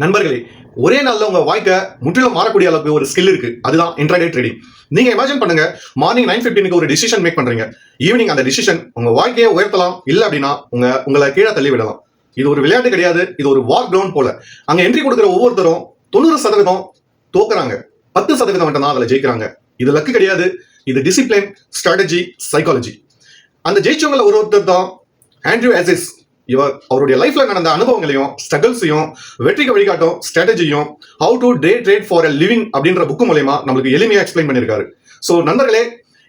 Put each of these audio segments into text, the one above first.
நண்பர்களே ஒரே நாளில் உங்கள் வாழ்க்கை முற்றிலும் மாறக்கூடிய அளவுக்கு ஒரு ஸ்கில் இருக்கு. அதுதான் இன்ட்ராடே ட்ரேடிங் நீங்க இமேஜின் பண்ணுங்க மார்னிங் நைன் ஃபிஃப்டீனுக்கு ஒரு டிசிஷன் மேக் பண்றீங்க. ஈவினிங் அந்த டிசிஷன் உங்க வாழ்க்கையை உயர்த்தலாம். இல்லை அப்படின்னா உங்க உங்களை கீழே தள்ளி விடலாம். இது ஒரு விளையாட்டு கிடையாது இது ஒரு வார் கிரவுண்ட் போல. அங்க என்ட்ரி கொடுக்குற ஒவ்வொருத்தரும் தொண்ணூறு சதவீதம் தோக்குறாங்க. பத்து சதவீதம் மட்டும் தான் அதில் ஜெயிக்கிறாங்க. இது லக்கு கிடையாது இது டிசிப்ளின் ஸ்ட்ராட்டஜி சைக்காலஜி அந்த ஜெயிச்சவங்கள ஒரு ஒருத்தர் தான் ஆண்ட்ரியூ ஆசிஸ் இவர் அவருடைய லைஃப்ல நடந்த அனுபவங்களையும் ஸ்ட்ரகிள்ஸையும் வெற்றிக்கு வழிகாட்டும் ஸ்ட்ராட்டஜியும் how to day trade for a living அப்படின்ற புக்கு மூலயமா நம்மளுக்கு எளிமையா எக்ஸ்பிளைன் பண்ணியிருக்காரு. ஸோ நண்பர்களே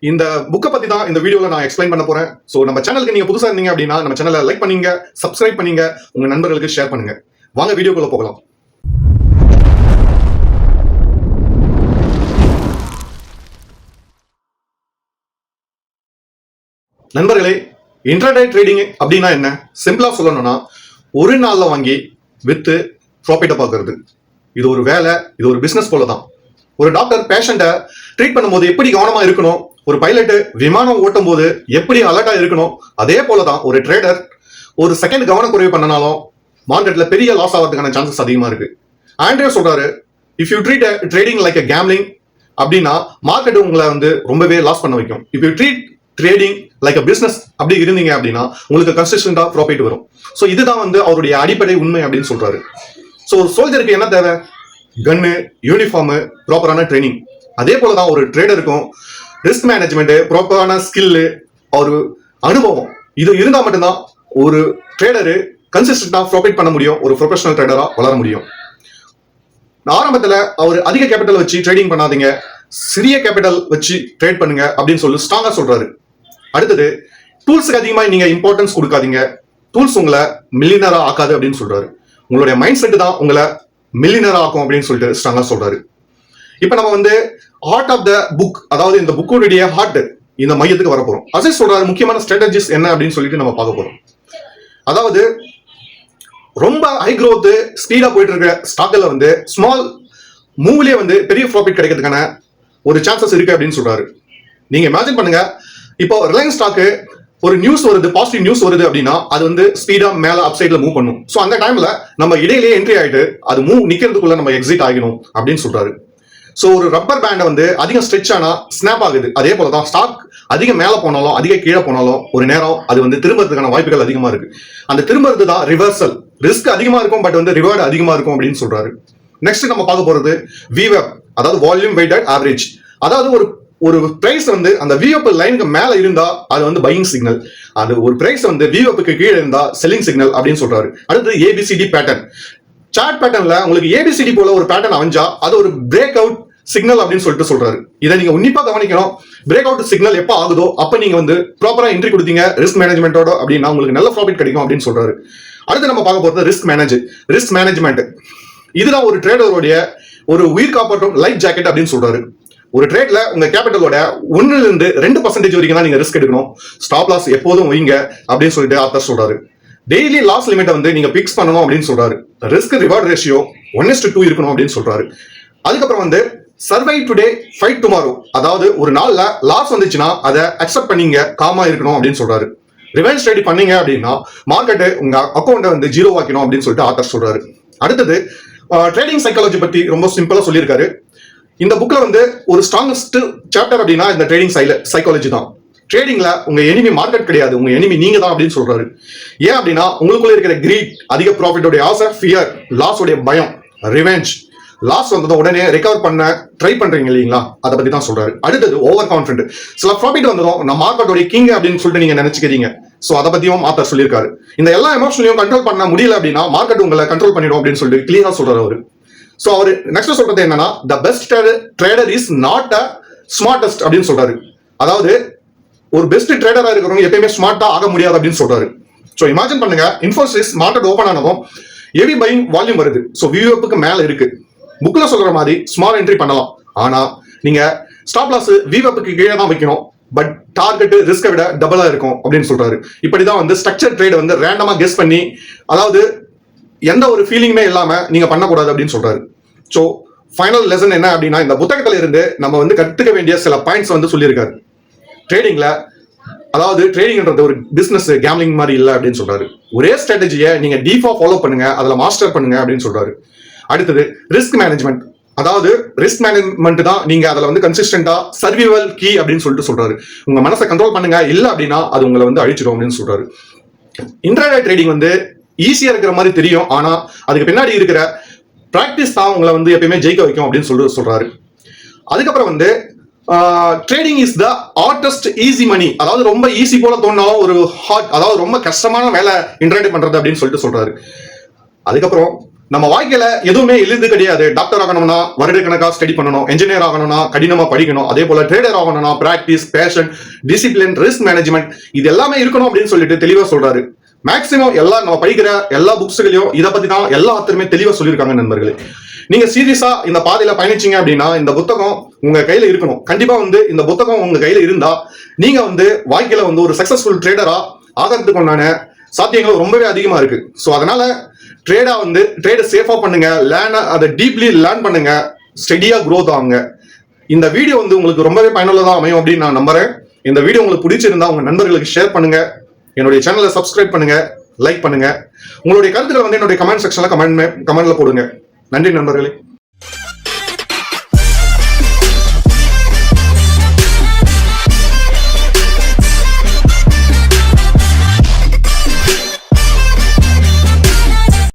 இந்த புக்கை பத்தி தான் இந்த வீடியோல நான் எக்ஸ்பிளைன் பண்ண போறேன். ஸோ நம்ம சேனலுக்கு நீங்க புதுசா இருந்தீங்க அப்படின்னா நம்ம சேனலை லைக் பண்ணீங்க சப்ஸ்கிரைப் பண்ணீங்க உங்க நண்பர்களுக்கு ஷேர் பண்ணுங்க. வாங்க வீடியோக்குள்ள போகலாம். நண்பர்களே இன்டர்டே ட்ரேடிங் அப்படின்னா என்ன? சிம்பிளா சொல்லணும்னா ஒரு நாள்ல வாங்கி வித்து ப்ராஃபிட்டை பார்க்கறது. இது ஒரு வேலை இது ஒரு பிசினஸ் போல தான் ஒரு டாக்டர் பேஷண்ட்டை ட்ரீட் பண்ணும்போது எப்படி கவனமா இருக்கணும்? ஒரு பைலட்டு விமானம் ஓட்டும் போது எப்படி அலர்ட்டா இருக்கணும்? அதே போல தான் ஒரு ட்ரேடர் ஒரு செகண்ட் கவனக்குறைவு பண்ணனாலும் மார்க்கெட்ல பெரிய லாஸ் ஆகிறதுக்கான சான்சஸ் அதிகமா இருக்கு. ஆண்ட்ரே சொல்றாரு if you treat trading like a gambling அப்படின்னா மார்க்கெட் உங்களை வந்து ரொம்பவே லாஸ் பண்ண வைக்கும். If you treat trading like a business அப்படி இருந்தீங்க அப்படின்னா உங்களுக்கு கன்சிஸ்டண்டா ப்ராஃபிட் வரும். ஸோ இதுதான் வந்து அவருடைய அடிப்படை உண்மை அப்படின்னு சொல்றாரு. ஸோ ஒரு சோல்ஜருக்கு என்ன தேவை? கன்னு யூனிஃபார்மு ப்ராப்பரான ட்ரைனிங் அதே போல தான் ஒரு ட்ரேடருக்கும் ரிஸ்க் மேனேஜ்மெண்ட் ப்ராப்பரான ஸ்கில்லு ஒரு அனுபவம். இது இருந்தால் மட்டும்தான் ஒரு ட்ரேடரு கன்சிஸ்டண்டாக ப்ராஃபிட் பண்ண முடியும் ஒரு ப்ரொஃபஷனல் ட்ரேடராக வளர முடியும். ஆரம்பத்தில் அவர் அதிக கேபிட்டல் வச்சு ட்ரேடிங் பண்ணாதீங்க. சிறிய கேபிட்டல் வச்சு ட்ரேட் பண்ணுங்க அப்படின்னு சொல்லி ஸ்ட்ராங்காக சொல்றாரு. அடுத்தது டூல்ஸுக்கு அதிகமாக நீங்க இம்பார்ட்டன்ஸ் கொடுக்காதீங்க. டூல்ஸ் உங்களை மில்லினரா ஆக்காது அப்படின்னு சொல்றாரு. உங்களுடைய மைண்ட் செட் தான் உங்களை மில்லினரா ஆக்கும் அப்படின்னு சொல்லிட்டு ஸ்ட்ராங்கா சொல்றாரு. இப்போ நம்ம வந்து ஹார்ட் ஆஃப் த புக் அதாவது இந்த புக்கோடைய ஹார்ட் இந்த மையத்துக்கு வர போறோம். அசை சொல்றாரு முக்கியமான ஸ்ட்ராட்டஜிஸ் என்ன அப்படின்னு சொல்லிட்டு நம்ம பார்க்க போறோம். அதாவது ரொம்ப ஹை க்ரோத்து ஸ்பீடாக போயிட்டு இருக்கிற ஸ்டாக்ல வந்து ஸ்மால் மூவ்லயே வந்து பெரிய ப்ராஃபிட் கிடைக்கிறதுக்கான ஒரு சான்சஸ் இருக்கு அப்படின்னு சொல்றாரு. நீங்க இமேஜின் பண்ணுங்க இப்போ ரிலையன்ஸ் ஸ்டாக்கு ஒரு நியூஸ் வருது பாசிட்டிவ் நியூஸ் வருது அப்படின்னா அது வந்து ஸ்பீடா மேல அப் சைட்ல மூவ் பண்ணும். ஸோ அந்த டைம்ல நம்ம இடையிலேயே என்ட்ரி ஆயிட்டு அது மூவ் நிக்கிறதுக்குள்ள நம்ம எக்ஸிட் ஆகணும் அப்படின்னு சொல்றாரு. ஸோ ஒரு ரப்பர் பேண்டை வந்து அதிகம் ஸ்ட்ரெச் ஆனா ஸ்னாப் ஆகுது. அதே போல தான் ஸ்டாக் அதிகம் மேலே போனாலும் அதிக கீழே போனாலும் ஒரு நேரம் அது வந்து திரும்பறதுக்கான வாய்ப்புகள் அதிகமா இருக்கு. அந்த திரும்புறது தான் ரிவர்சல் ரிஸ்க் அதிகமா இருக்கும் பட் வந்து ரிவார்டு அதிகமா இருக்கும் அப்படின்னு சொல்றாரு. நெக்ஸ்ட் நம்ம பார்க்க போறது விவெப் அதாவது வால்யூம் வெயிட்டட் ஆவரேஜ் அதாவது ஒரு ஒரு பிரைஸ் வந்து அந்த விஓபி லைனுக்கு மேல இருந்தா அது வந்து பையிங் சிக்னல் அது ஒரு பிரைஸ் வந்து விஓபிக்கு கீழே இருந்தா செல்லிங் சிக்னல் அப்படின்னு சொல்றாரு. அடுத்து ஏபிசிடி பேட்டர்ன் சார்ட் பேட்டர்ன்ல உங்களுக்கு ஏபிசிடி போல ஒரு பேட்டர்ன் அமைஞ்சா அது ஒரு பிரேக் அவுட் சிக்னல் அப்படின்னு சொல்லிட்டு சொல்றாரு. இதை நீங்க உன்னிப்பா கவனிக்கணும். பிரேக் அவுட் சிக்னல் எப்போ ஆகுதோ அப்ப நீங்க வந்து ப்ராப்பரா என்ட்ரி கொடுத்தீங்க ரிஸ்க் மேனேஜ்மெண்டோட அப்படின்னா உங்களுக்கு நல்ல ப்ராஃபிட் கிடைக்கும் அப்படின்னு சொல்றாரு. அடுத்து நம்ம பார்க்க போறது ரிஸ்க் மேனேஜ் ரிஸ்க் மேனேஜ்மெண்ட் இதுதான் ஒரு ட்ரேடருடைய ஒரு உயிர் காப்பாற்றும் லைஃப் ஜாக்கெட் அப்படின்னு சொல்றாரு. ஒரு ட்ரேட்ல உங்க கேபிட்டலோட ஒன்னுல இருந்து ரெண்டு பர்சன்டேஜ் வரைக்கும் தான் நீங்க ரிஸ்க் எடுக்கணும். ஸ்டாப் லாஸ் எப்போதும் வைங்க அப்படின்னு சொல்லிட்டு ஆத்தர் சொல்றாரு. டெய்லி லாஸ் லிமிட்டை வந்து நீங்க பிக்ஸ் பண்ணணும் அப்படின்னு சொல்றாரு. Risk reward ratio one is to two இருக்கணும் அப்படின்னு சொல்றாரு. அதுக்கப்புறம் வந்து சர்வை டுடே ஃபைட் டுமாரோ அதாவது ஒரு நாள்ல லாஸ் வந்துச்சுன்னா அதை அக்செப்ட் பண்ணீங்க காமா இருக்கணும் அப்படின்னு சொல்றாரு. ரிவென்ஸ் ஸ்டடி பண்ணீங்க அப்படின்னா மார்க்கெட்டு உங்க அக்கௌண்ட்டை வந்து ஜீரோ ஆக்கணும் அப்படின்னு சொல்லிட்டு ஆத்தர் சொல்றாரு. அடுத்தது ட்ரேடிங் சைக்காலஜி பத்தி ரொம்ப சிம்பிளா சொல்லியிருக்காரு. இந்த புக்ல வந்து ஒரு ஸ்ட்ராங்கஸ்ட் சாப்டர் அப்படின்னா இந்த ட்ரேடிங் சைக்காலஜி தான். ட்ரேடிங்ல உங்க எனிமி மார்க்கெட் கிடையாது உங்க எனிமி நீங்க தான் அப்படின்னு சொல்றாரு. ஏன் அப்படின்னா உங்களுக்குள்ள இருக்கிற கிரீட் அதிக ப்ராஃபிட்டோட ஆசை ஃபியர் லாஸ் உடைய பயம் ரிவெஞ்ச் லாஸ் வந்ததும் உடனே ரெக்கவர் பண்ண ட்ரை பண்றீங்க இல்லைங்களா? அதை பத்தி தான் சொல்றாரு. அடுத்தது ஓவர் கான்ஃபிடென்ட் சில ப்ராஃபிட் வந்ததும் நம்ம மார்க்கெட்டோட கிங் அப்படின்னு சொல்லிட்டு நீங்க நினைச்சுக்கிறீங்க ஸோ அதை பத்தியும் ஆத்தர் சொல்லியிருக்காரு. இந்த எல்லா எமோஷனையும் கண்ட்ரோல் பண்ண முடியல அப்படின்னா மார்க்கெட் உங்களை கண்ட்ரோல் பண்ணிடும் அப்படின்னு சொல்லிட்டு கிளியரா சொல்றாரு அவரு. ஸோ அவர் நெக்ஸ்ட் சொல்றது என்னன்னா the best trader is not a smartest அப்படின்னு சொல்றாரு. அதாவது ஒரு பெஸ்ட் ட்ரேடரா இருக்கிறவங்க எப்பயுமே ஸ்மார்ட்டா ஆக முடியாது அப்படின்னு சொல்றாரு. ஸோ இமேஜின் பண்ணுங்க இன்ஃபோசிஸ் மார்க்கெட் ஓப்பன் ஆனதும் ஹெவி பையிங் வால்யூம் வருது. ஸோ வியூஎப்புக்கு மேல இருக்கு. புக்ல சொல்ற மாதிரி ஸ்மால் என்ட்ரி பண்ணலாம். ஆனா நீங்க ஸ்டாப் லாஸ் விவப்புக்கு கீழே தான் வைக்கணும். பட் டார்கெட் ரிஸ்கை விட டபுளா இருக்கும் அப்படின்னு சொல்றாரு. இப்படிதான் வந்து ஸ்ட்ரக்சர் ட்ரேட் வந்து ரேண்டமா கெஸ் பண்ணி அதாவது எந்த ஒரு ஃபீலிங்குமே இல்லாம நீங்க பண்ணக்கூடாது அப்படின்னு சொல்றாரு. ஸோ ஃபைனல் லெசன் என்ன அப்படின்னா இந்த புத்தகத்துல இருந்து நம்ம வந்து கற்றுக்க வேண்டிய சில பாயிண்ட்ஸ் வந்து சொல்லியிருக்காரு. ட்ரேடிங்ல அதாவது ட்ரேடிங்ன்றது ஒரு பிசினஸ் கேம்லிங் மாதிரி இல்லை அப்படின்னு சொல்றாரு. ஒரே ஸ்ட்ராட்டஜியை நீங்க டீஃபா ஃபாலோ பண்ணுங்க அதுல மாஸ்டர் பண்ணுங்க அப்படின்னு சொல்றாரு. அடுத்தது ரிஸ்க் மேனேஜ்மெண்ட் அதாவது ரிஸ்க் மேனேஜ்மெண்ட் தான் நீங்க அதுல வந்து கன்சிஸ்டன்டா சர்விவல் கீ அப்படின்னு சொல்லிட்டு சொல்றாரு. உங்க மனசை கண்ட்ரோல் பண்ணுங்க இல்லை அப்படின்னா அது உங்களை வந்து அழிச்சிடும் அப்படின்னு சொல்றாரு. இன்டர்நெட் ட்ரேடிங் வந்து ஈஸியா இருக்கிற மாதிரி தெரியும் ஆனா அதுக்கு பின்னாடி இருக்கிற பிராக்டிஸ் தான் உங்களை வந்து எப்பயுமே ஜெயிக்க வைக்கும் அப்படின்னு சொல்லிட்டு சொல்றாரு. அதுக்கப்புறம் வந்து trading is the hardest easy money அதாவது ரொம்ப ஈஸி போல தோணாலும் ஒரு ஹார்ட் அதாவது ரொம்ப கஷ்டமான வேலை இன்டர்நெட் பண்றது அப்படின்னு சொல்லிட்டு சொல்றாரு. அதுக்கப்புறம் நம்ம வாழ்க்கையில எதுவுமே எளிது கிடையாது. டாக்டர் ஆகணும்னா வருடக்கணக்கா ஸ்டடி பண்ணணும். என்ஜினியர் ஆகணும்னா கடினமா படிக்கணும். அதே போல ட்ரேடர் ஆகணும்னா practice passion discipline risk management இது எல்லாமே இருக்கணும் அப்படின்னு சொல்லிட்டு தெளிவா சொல்றாரு. மேக்சிமம் எல்லா நம்ம படிக்கிற எல்லா புக்ஸுகளையும் இதை பத்தி தான் எல்லா ஆத்தருமே தெளிவா சொல்லியிருக்காங்க நண்பர்களே. நீங்க சீரியஸா இந்த பாதையில பயணிச்சீங்க அப்படின்னா இந்த புத்தகம் உங்க கையில இருக்கணும். கண்டிப்பா வந்து இந்த புத்தகம் உங்க கையில இருந்தா நீங்க வந்து வாழ்க்கையில வந்து ஒரு சக்சஸ்ஃபுல் ட்ரேடரா ஆகிறதுக்கு உண்டான சாத்தியங்கள் ரொம்பவே அதிகமா இருக்கு. ஸோ அதனால ட்ரேடா வந்து ட்ரேடை சேஃபா பண்ணுங்க. லேர்ன் அதை டீப்லி லேர்ன் பண்ணுங்க. ஸ்டெடியா க்ரோத் ஆகுங்க. இந்த வீடியோ வந்து உங்களுக்கு ரொம்பவே பயனுள்ளதா அமையும் அப்படின்னு நான் நம்புறேன். இந்த வீடியோ உங்களுக்கு பிடிச்சிருந்தா உங்க நண்பர்களுக்கு ஷேர் பண்ணுங்க. என்னுடைய சேனலை சப்ஸ்கிரைப் பண்ணுங்க லைக் பண்ணுங்க. உங்களுடைய கருத்துக்களை வந்து என்னுடைய கமெண்ட் செக்ஷன்ல கமெண்ட் கமெண்ட்ல போடுங்க. நன்றி நண்பர்களே.